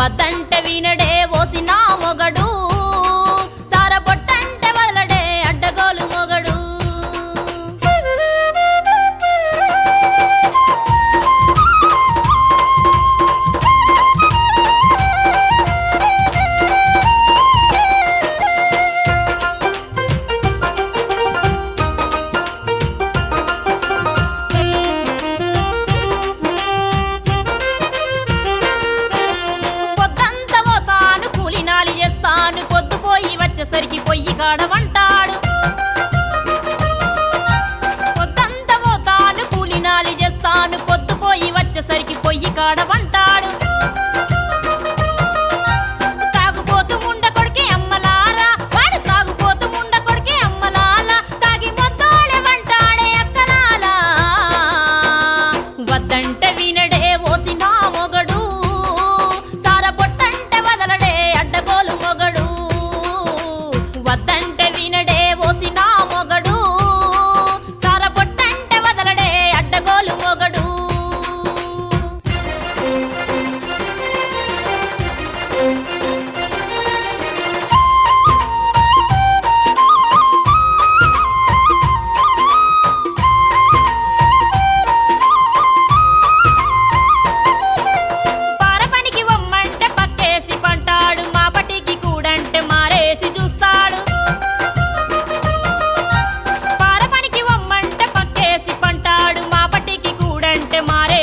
వద్దంట వినడే కాడ వంట মারে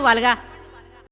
ఎక్కలారా